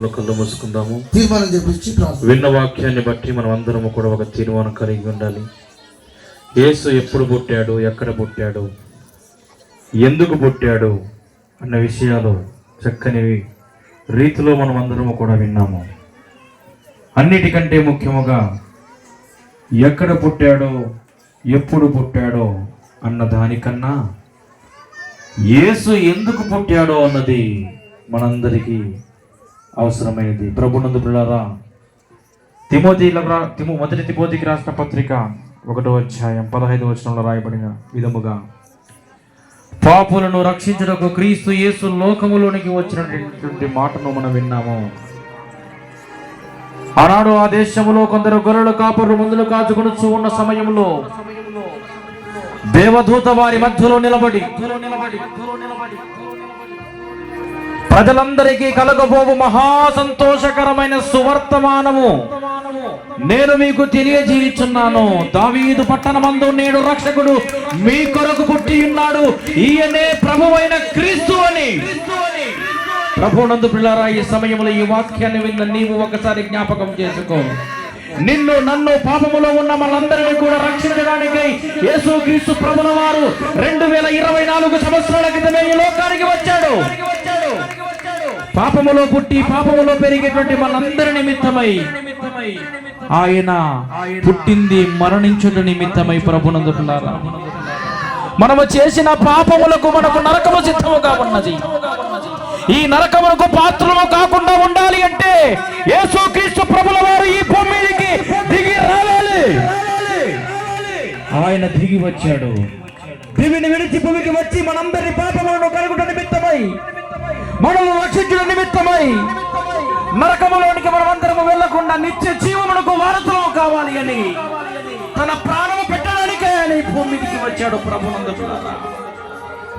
కళ్ళు మూసుకుందాము. తీర్మానం చేపించి విన్న వాక్యాన్ని బట్టి మనం అందరము కూడా ఒక తీర్మానం కలిగి ఉండాలి. యేసు ఎప్పుడు పుట్టాడు? ఎక్కడ పుట్టాడు? ఎందుకు పుట్టాడు? అన్న విషయాలు చక్కని రీతిలో మనం అందరము కూడా విన్నాము. అన్నిటికంటే ముఖ్యముగా ఎక్కడ పుట్టాడో? ఎప్పుడు పుట్టాడో? అన్న దానికన్నా యేసు ఎందుకు పుట్టాడో అన్నది మనందరికీ అవసరమైనది ప్రభునందు పిల్లరా తిమోతి తిమో మొదటి తిమోతికి రాసిన పత్రిక ఒకటో అధ్యాయం పదహైదు వచనంలో రాయబడిన విధముగా పాపులను రక్షించుటకు క్రీస్తు యేసు లోకములోనికి వచ్చినటువంటి మాటను మనం విన్నాము. ఆనాడు ఆ దేశములో కొందరు గొర్రెలు కాపరు మందులు కాచుకొనుచు ఉన్న సమయంలో దేవదూత వారి మధ్యలో నిలబడి ప్రజలందరికీ కలగబోవు మహా సంతోషకరమైన సువర్తమానము. నేను మీకు తెలియజేయుచున్నాను. దావీదు పట్టణమందు నేడు రక్షకుడు మీ కొరకు పుట్టి ఉన్నాడు. ఈయనే ప్రభువైన క్రీస్తు అని. ప్రభునందు పిల్లరా ఈ సమయంలో ఈ వాక్యాన్ని విన్న నీవు ఒకసారి జ్ఞాపకం చేసుకో. నిన్ను నన్ను పాపములో ఉన్న మనందరినీ కూడా రక్షించడానికై యేసు క్రీస్తు ప్రభుల వారు రెండు వేల ఇరవై నాలుగు సంవత్సరాల క్రితమే ఈ లోకానికి వచ్చాడు. పాపములో పుట్టి పాపములో పెరిగేటువంటి మనందరి నిమిత్తమై ఆయన పుట్టింది మరణించుట నిమిత్తమై ప్రభునందుకున్నారా మనము చేసిన పాపములకు మనకు నరకము సిద్ధముగా ఉన్నది. ఈ నరకమునకు పాత్రము కాకుండా ఉండాలి అంటే యేసుక్రీస్తు ప్రభుల వారు ఈ భూమి మీదకి దిగి రావాలి. ఆయన దిగి వచ్చాడు. దివిని విడిచి భూమికి వచ్చి మనందరి పాపములను కలుగుట నిమిత్తమై మనల్ని రక్షించిన నిమిత్తమై నరకములోనికి మనమందరము వెళ్ళకుండా నిత్య జీవమునకు వారసులు కావాలి అని తన ప్రాణము పెట్టడానికే ఆయన ఈ భూమి వచ్చాడు ప్రభునందు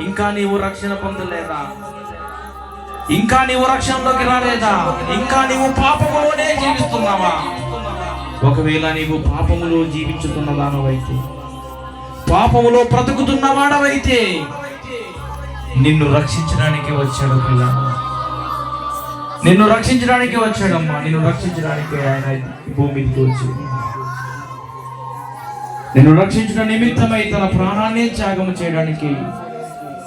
ఇంకా నీవు రక్షణ పొందలేదా? ఇంకా నీవు రక్షణలోకి రాలేదా? ఇంకా నీవు పాపములోనే జీవిస్తున్నావా? ఒకవేళ నీవు పాపములో జీవించుతున్న దానవైతే పాపములో బ్రతుకుతున్న వాడవైతే నిన్ను రక్షించడానికి వచ్చాడు పిల్ల. నిన్ను రక్షించడానికి వచ్చాడమ్మా. నిన్ను రక్షించడానికి ఆయన భూమికి వచ్చి. నిన్ను రక్షించిన నిమిత్తమై తన ప్రాణాన్ని త్యాగం చేయడానికి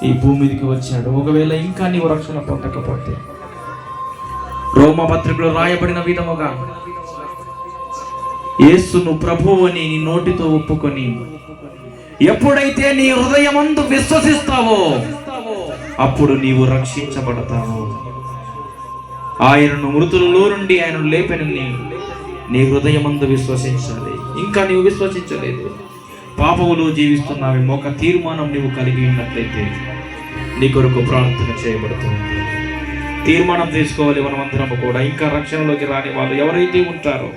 ఈ భూమికి వచ్చాడు. ఒకవేళ ఇంకా నీవు రక్షణ పొందకపోతే. రోమ పత్రికలో రాయబడిన విధముగా యేసును ప్రభువు అని నీ నోటితో ఒప్పుకొని ఎప్పుడైతే నీ హృదయమందు విశ్వసిస్తావో అప్పుడు నీవు రక్షించబడతావు. ఆయనను మృతులలో నుండి ఆయన లేపెనని నీ హృదయమందు విశ్వసించాలి. ఇంకా నీవు విశ్వసించలేదు. పాపములో జీవిస్తున్నావేమో ఒక తీర్మానం నీవు కలిగి ఉన్నట్లయితే నీ కొరకు ప్రార్థన చేయబడుతుంది. తీర్మానం తీసుకోవాలి మనమందరం కూడా. ఇంకా రక్షణలోకి రాని వాళ్ళు ఎవరైతే ఉంటారో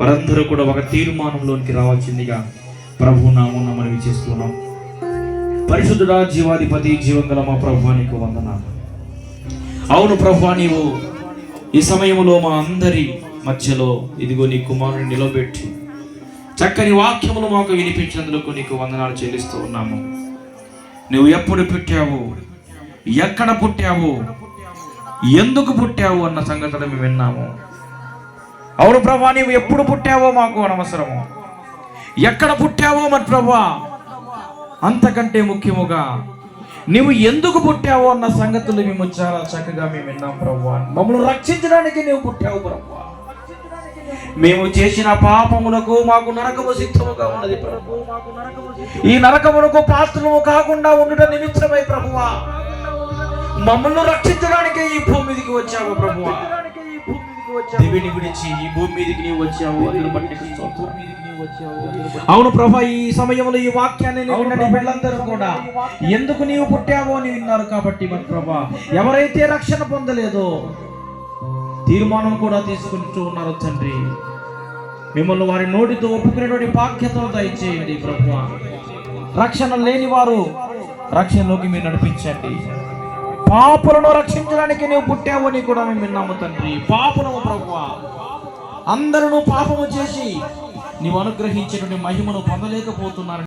వారందరూ కూడా ఒక తీర్మానంలోనికి రావాల్సిందిగా ప్రభు నామున్న మనవి చేస్తున్నాం. పరిశుద్ధుడా జీవాధిపతి జీవంగల మా ప్రభువానికి వందనాలు. అవును ప్రభా నీవు ఈ సమయంలో మా అందరి మధ్యలో ఇదిగో నీ కుమారుని నిలబెట్టి చక్కని వాక్యములు మాకు వినిపించినందుకు నీకు వందనాలు చెల్లిస్తూ ఉన్నాము. నువ్వు ఎప్పుడు పుట్టావు? ఎక్కడ పుట్టావు? ఎందుకు పుట్టావు అన్న సంగతులు మేము విన్నాము. అవును ప్రభా నీవు ఎప్పుడు పుట్టావో మాకు అనవసరము. ఎక్కడ పుట్టావో మరి ప్రభా అంతకంటే ముఖ్యముగా నీవు ఎందుకు పుట్టావో అన్న సంగతులు మేము చాలా చక్కగా మేము విన్నాం ప్రభా మమ్మల్ని రక్షించడానికి నీవు పుట్టావు ప్రభా మేము చేసిన పాపములకు మాకు నరకము సిద్ధముగా ఉన్నది ప్రభు. ఈ నరకమునకు పాత్రము కాకుండా ఉండుట నిమిత్తమై ప్రభువా మమ్మల్ని రక్షించడానికే ఈ భూమి వచ్చావు ప్రభువా దివిని విడిచి ఈ భూమి మీదకి నీవు వచ్చావు అందును బట్టి. అవును ప్రభా ఈ సమయంలో ఈ వాక్యాన్ని బిడ్డలందరూ కూడా. ఎందుకు నీవు పుట్టావో అని విన్నారు కాబట్టి మరి ప్రభా. ఎవరైతే రక్షణ పొందలేదో తీర్మానం కూడా తీసుకుంటూ ఉన్నారు తండ్రి. మిమ్మల్ని వారి నోటితో ఒప్పుకునేటువంటి బాధ్యతను దయచేయండి ప్రభు. రక్షణ లేని వారు రక్షణలోకి మీరు నడిపించండి. పాపులను రక్షించడానికి నువ్వు అని కూడా మేము విన్నాము తండ్రి. పాపులము ప్రభు అందరూ పాపము చేసి నీవు అనుగ్రహించినటువంటి మహిమను పొందలేకపోతున్నారు.